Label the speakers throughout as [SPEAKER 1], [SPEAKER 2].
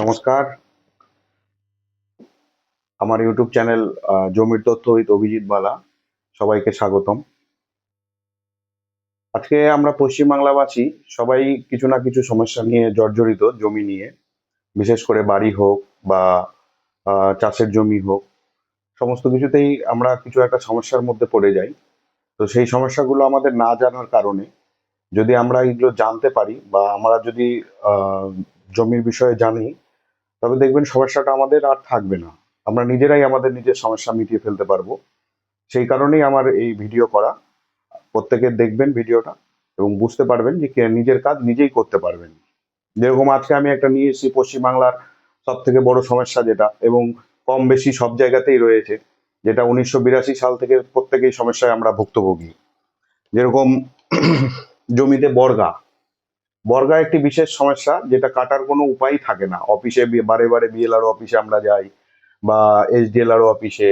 [SPEAKER 1] নমস্কার। আমার YouTube channel জমির তথ্য উইথ অভিজিৎ বালা। সবাইকে স্বাগতম। আজকে আমরা পশ্চিমবাংলাবাসী, সবাই কিছু না কিছু সমস্যা নিয়ে জর্জরিত জমি নিয়ে। বিশেষ করে বাড়ি হোক বা চাষের জমি হোক, সমস্ত কিছুতেই আমরা কিছু একটা সমস্যার মধ্যে পড়ে যাই। তো সেই সমস্যাগুলো আমাদের না জানার কারণে, যদি আমরা এগুলো জানতে পারি বা আমরা যদি জমির বিষয়ে জানি তবে দেখবেন সমস্যাটা আমাদের আর থাকবে না। আমরা নিজেরাই আমাদের নিজের সমস্যা মিটিয়ে ফেলতে পারব। সেই কারণেই আমার এই ভিডিও করা। প্রত্যেকে দেখবেন ভিডিওটা এবং বুঝতে পারবেন যে নিজের কাজ নিজেই করতে পারবেন। যেরকম আজকে আমি একটা নিয়ে এসেছি পশ্চিমবাংলার সব থেকে বড় সমস্যা যেটা এবং কম বেশি সব জায়গাতেই রয়েছে, যেটা উনিশশো বিরাশি সাল থেকে প্রত্যেকেই সমস্যায় আমরা ভুক্তভোগী। যেরকম জমিতে বর্গা বর্গা একটি বিশেষ সমস্যা, যেটা কাটার কোনো উপায় থাকে না। অফিসে বারে বারে বিএলআর অফিসে আমরা যাই, বা এসডিএলআর অফিসে,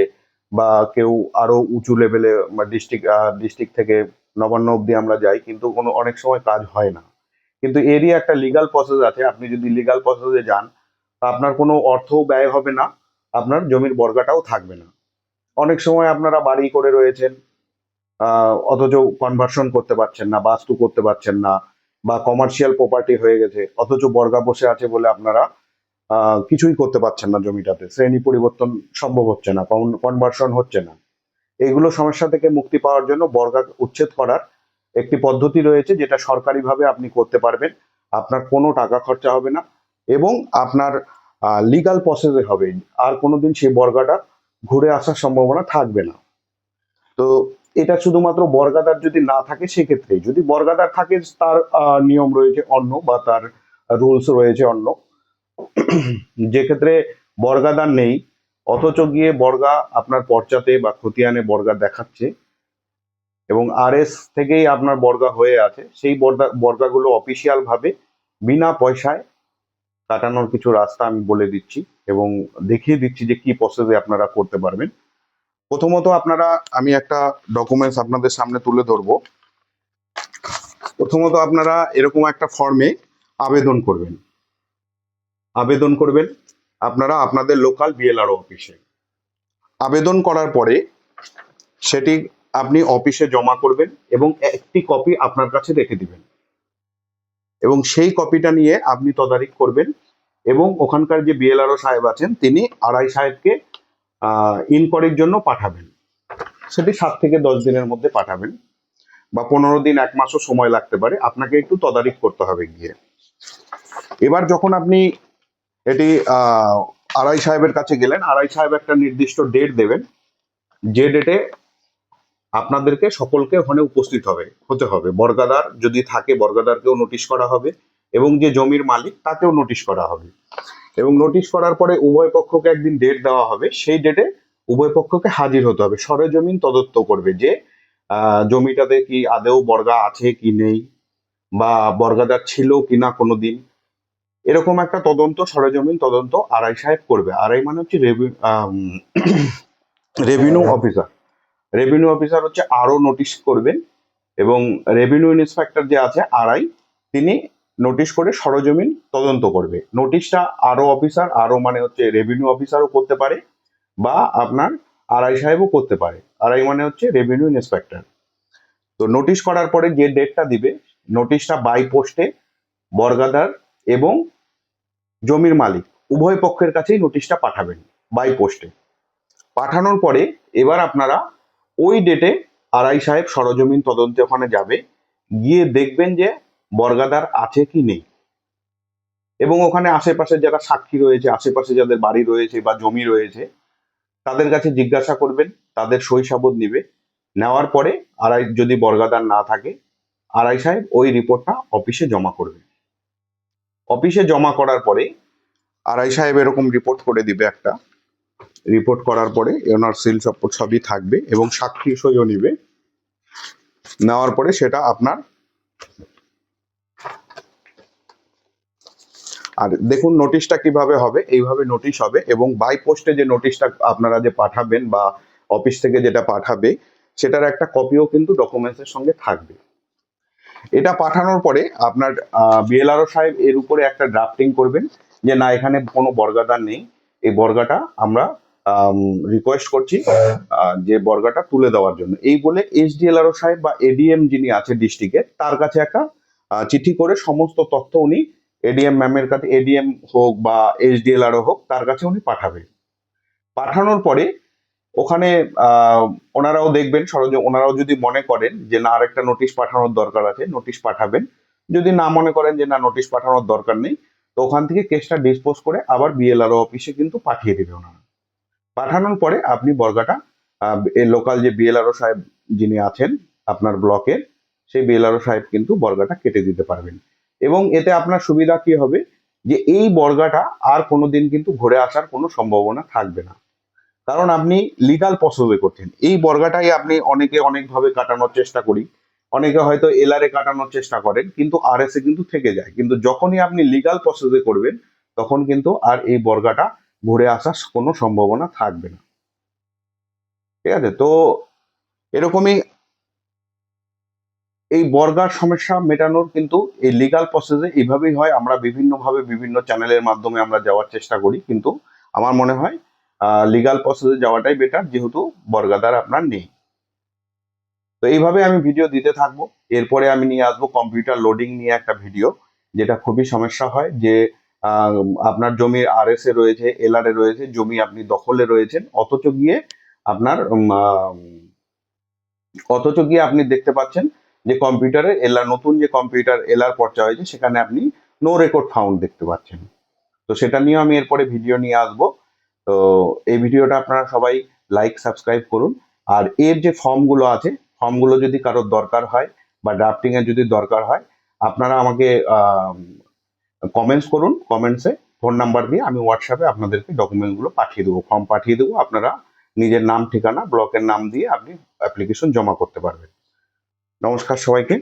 [SPEAKER 1] বা কেউ আরও উঁচু লেভেলে ডিস্ট্রিক্ট ডিস্ট্রিক্ট থেকে নবান্ন অব্দি আমরা যাই, কিন্তু কোনো, অনেক সময় কাজ হয় না। কিন্তু এরই একটা লিগাল প্রসেস আছে। আপনি যদি লিগাল প্রসেসে যান আপনার কোনো অর্থও ব্যয় হবে না, আপনার জমির বর্গাটাও থাকবে না। অনেক সময় আপনারা বাড়ি করে রয়েছেন অথচ কনভার্সন করতে পারছেন না, বাস্তু করতে পারছেন না বা কমার্শিয়াল প্রপার্টি হয়ে গেছে, অথচ বর্গা বসে আছে বলে আপনারা কিছুই করতে পারছেন না জমিটাতে। শ্রেণি পরিবর্তন সম্ভব হচ্ছে না কনভার্সন হচ্ছে না। এইগুলো সমস্যা থেকে মুক্তি পাওয়ার জন্য বর্গা উচ্ছেদ করার একটি পদ্ধতি রয়েছে, যেটা সরকারিভাবে আপনি করতে পারবেন। আপনার কোনো টাকা খরচা হবে না এবং আপনার লিগাল প্রসেসে হবে। আর কোনোদিন সেই বর্গাটা ঘুরে আসার সম্ভাবনা থাকবে না। তো এটা শুধুমাত্র বর্গাদার যদি না থাকে সেক্ষেত্রে যদি বর্গাদার থাকে, তার নিয়ম রয়েছে অন্য বা তার রুলস রয়েছে অন্য। যে ক্ষেত্রে বর্গাদার নেই, অথচ গিয়ে বর্গা আপনার পর্চাতে বা খতিয়ানে বর্গা দেখাচ্ছে, এবং আর এস থেকেই আপনার বর্গা হয়ে আছে, সেই বর্গা, বর্গাগুলো অফিসিয়াল ভাবে বিনা পয়সায় কাটানোর কিছু রাস্তা আমি বলে দিচ্ছি, এবং দেখিয়ে দিচ্ছি যে কি প্রসেসে আপনারা করতে পারবেন। প্রথমত আপনারা, আমি একটা ডকুমেন্টস আপনাদের সামনে তুলে ধরবো। প্রথমত আপনারা এরকম একটা ফর্মে আবেদন করবেন। আবেদন করবেন, আপনারা আপনাদের লোকাল বিএলআরও অফিসে আবেদন করার পরে সেটি আপনি অফিসে জমা করবেন এবং একটি কপি আপনার কাছে রেখে দিবেন। এবং সেই কপিটা নিয়ে আপনি তদারকি করবেন এবং ওখানকার যে বিএলআরও সাহেব আছেন, তিনি আড়াই সাহেবকে ইনকোয়ারির জন্য পাঠাবেন। সেটি সাত থেকে দশ দিনের মধ্যে পাঠাবেন বা পনেরো দিন, এক মাসও সময় লাগতে পারে। আপনাকে একটু তদারকি করতে হবে গিয়ে। এবার যখন আপনি এটি আড়াই সাহেবের কাছে গেলেন, আড়াই সাহেব একটা নির্দিষ্ট ডেট দেবেন। যে ডেটে আপনাদেরকে সকলকে ওখানে উপস্থিত হবে, হতে হবে। বর্গাদার যদি থাকে, বর্গাদারকেও নোটিশ করা হবে এবং যে জমির মালিক, তাকেও নোটিশ করা হবে। এবং নোটিশ করার পরে উভয় পক্ষকে একদিন ডেট দেওয়া হবে। সেই ডেটে উভয় পক্ষকে হাজির হতে হবে। সরেজমিন তদন্ত করবে যে জমিটাতে কি আদেও বর্গা আছে কি নেই বা বর্গাদার ছিল কি না কোনোদিন। এরকম একটা তদন্ত, সরেজমিন তদন্ত আড়াই সাহেব করবে। আড়াই মানে হচ্ছে রেভিনিউ অফিসার রেভিনিউ অফিসার হচ্ছে আরও নোটিশ করবেন এবং রেভিনিউ ইন্সপেক্টর যে আছে আড়াই তিনি নোটিশ করে সরজমিন তদন্ত করবে। নোটিশটা আরও অফিসার, আরও মানে হচ্ছে রেভিনিউ অফিসারও করতে পারে বা আপনার আড়াই সাহেবও করতে পারে। আড়াই মানে হচ্ছে রেভিনিউ ইন্সপেক্টর তো নোটিশ করার পরে যে ডেটটা দিবে, নোটিশটা বাই পোস্টে বর্গাদার এবং জমির মালিক উভয় পক্ষের কাছেই নোটিশটা পাঠাবেন বাই পোস্টে পাঠানোর পরে এবার আপনারা ওই ডেটে আড়াই সাহেব সরজমিন তদন্তে ওখানে যাবে। গিয়ে দেখবেন যে বর্গাদার আছে কি নেই? এবং ওখানে আশেপাশে যারা সাক্ষী রয়েছে, আশেপাশে যাদের বাড়ি রয়েছে বা জমি রয়েছে, তাদের কাছে জিজ্ঞাসা করবেন, তাদের সাবধ নিবে। নেওয়ার পরে আড়াই, যদি বর্গাদার না থাকে, আড়াই সাহেব ওই রিপোর্টটা অফিসে জমা করবে। অফিসে জমা করার পরে আড়াই সাহেব এরকম রিপোর্ট করে দিবে একটা। রিপোর্ট করার পরে ওনার সিল সব সবই থাকবে এবং সাক্ষী সইও নিবে। নেওয়ার পরে সেটা আপনার আর দেখুন নোটিশটা কীভাবে হবে, এইভাবে নোটিশ হবে এবং বাই পোস্টে যে নোটিশটা আপনারা যে পাঠাবেন বা অফিস থেকে যেটা পাঠাবে, সেটার একটা কপিও কিন্তু ডকুমেন্টসের সঙ্গে থাকবে। এটা পাঠানোর পরে আপনার বিএলআরও সাহেব এর উপরে একটা ড্রাফটিং করবেন যে না, এখানে কোনো বর্গাদার নেই। এই বর্গাটা আমরা রিকোয়েস্ট করছি যে বর্গাটা তুলে দেওয়ার জন্য। এই বলে এইচডিএলআরও সাহেব বা এডিএম যিনি আছে ডিস্ট্রিক্টের তার কাছে একটা চিঠি করে সমস্ত তথ্য উনি এডিএম ম্যামের কাছে এডিএম হোক বা এইচডিএলআরও হোক, তার কাছে উনি পাঠাবেন। পাঠানোর পরে ওখানে ওনারাও দেখবেন সরজ ওনারাও যদি মনে করেন যে না, আরেকটা নোটিশ পাঠানোর দরকার আছে নোটিশ পাঠাবেন। যদি না মনে করেন যে না নোটিশ পাঠানোর দরকার নেই, তো ওখান থেকে কেসটা ডিসপোজ করে আবার বিএলআরও অফিসে কিন্তু পাঠিয়ে দেবে ওনারা। পাঠানোর পরে আপনি বর্গাটা লোকাল যে বিএলআরও সাহেব যিনি আছেন আপনার ব্লকের, সেই বিএলআরও সাহেব কিন্তু বর্গাটা কেটে দিতে পারবেন। এবং এতে আপনার সুবিধা কি হবে? যে এই বর্গাটা আর কোনোদিন কিন্তু ঘুরে আসার কোনো সম্ভাবনা থাকবে না। কারণ আপনি লিগাল প্রসেসে করছেন। এই বর্গাটাই আপনি অনেকে অনেকভাবে কাটানোর চেষ্টা করি। অনেকে হয়তো এলআরে কাটানোর চেষ্টা করেন, কিন্তু আর এ কিন্তু থেকে যায়। কিন্তু যখনই আপনি লিগাল প্রসেসে করবেন, তখন কিন্তু আর এই বর্গাটা ঘুরে আসার কোনো সম্ভাবনা থাকবে না। ঠিক আছে? তো এরকমই এই বর্গার সমস্যা মেটানোর কিন্তু এই লিগাল প্রসেসে এইভাবেই হয়। আমরা বিভিন্নভাবে বিভিন্ন চ্যানেলের মাধ্যমে আমরা যাওয়ার চেষ্টা করি। কিন্তু আমার মনে হয় লিগাল প্রসেসে যাওয়াটাই বেটার যেহেতু বর্গাদার আপনার নেই। তো এইভাবে আমি ভিডিও দিতে থাকব। এরপরে আমি নিয়ে আসব কম্পিউটার লোডিং নিয়ে একটা ভিডিও যেটা খুবই সমস্যা হয় যে আপনার জমির আর এ রয়েছে এলআর এ রয়েছে, জমি আপনি দখলে রয়েছেন, অথচ গিয়ে আপনার অথচ গিয়ে আপনি দেখতে পাচ্ছেন যে কম্পিউটারে এলআর নতুন যে কম্পিউটার এলআর পর্চা হয়েছে, সেখানে আপনি নো রেকর্ড ফাউন্ড দেখতে পাচ্ছেন। তো সেটা নিয়েও আমি এরপরে ভিডিও নিয়ে আসব। তো এই ভিডিওটা আপনারা সবাই লাইক সাবস্ক্রাইব করুন। আর এর যে ফর্মগুলো আছে ফর্মগুলো যদি কারোর দরকার হয় বা ড্রাফটিং এর যদি দরকার হয়, আপনারা আমাকে কমেন্টস করুন কমেন্টসে ফোন নাম্বার দিয়ে আমি হোয়াটসঅ্যাপে আপনাদেরকে ডকুমেন্টগুলো পাঠিয়ে দেবো ফর্ম পাঠিয়ে দেবো। আপনারা নিজের নাম, ঠিকানা ব্লকের নাম দিয়ে আপনি অ্যাপ্লিকেশন জমা করতে পারবেন। নমস্কার সবাইকে।